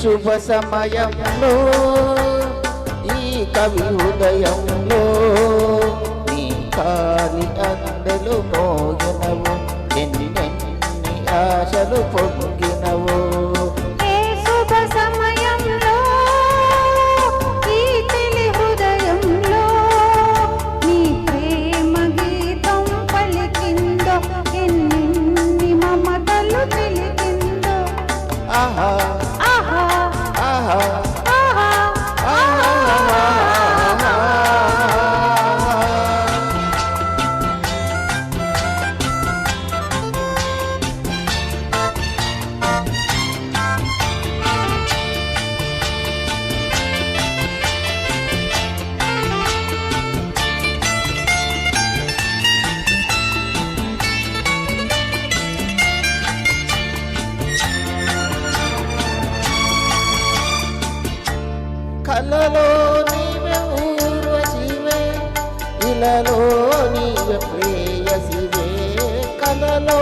శుభ సమయంలో ఈ కవి హృదయంలో నీ కాలి కలలో నీవే ఊర్వశివే ఇలలో నీవే ప్రేయసివే కలలో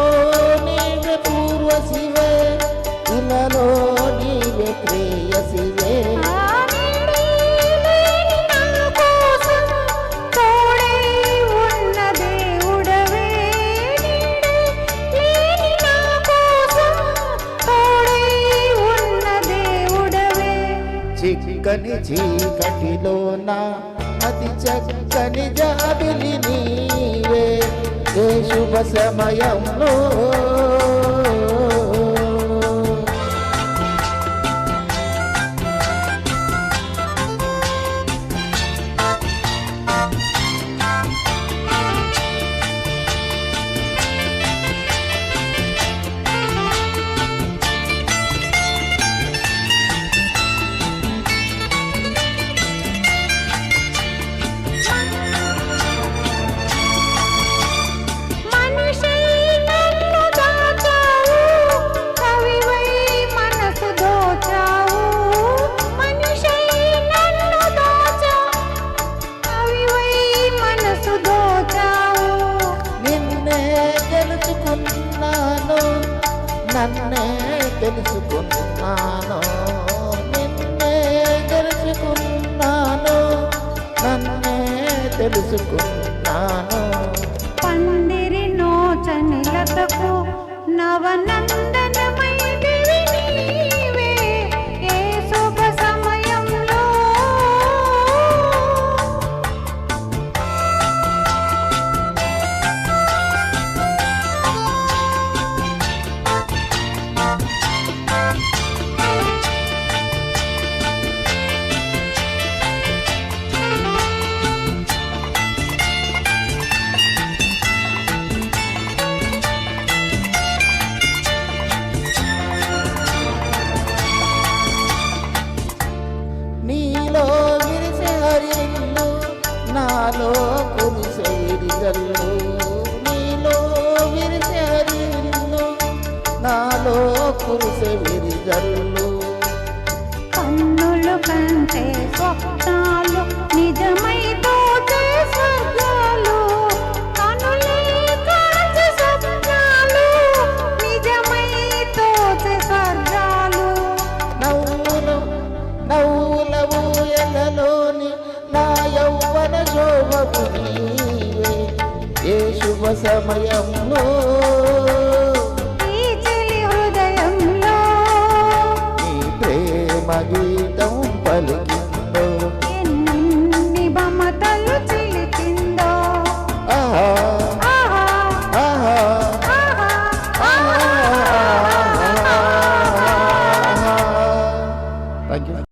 చిక్కని చీకటిలోన అతి చక్కని జాబిలి నీవే. ఏ శుభ సమయంలో నన్నే తెలుసుకున్నాను. నిన్నే తెలుసుకున్నాను. నన్నే తెలుసుకున్నాను. పందిరి నోచని లతకు విరిజల్లు నీలో విరిసే నాలో కురిసే విరిజల్లు కన్నులు కంటే సమయంలో హృదయంలో ప్రేమ గీతం పలికి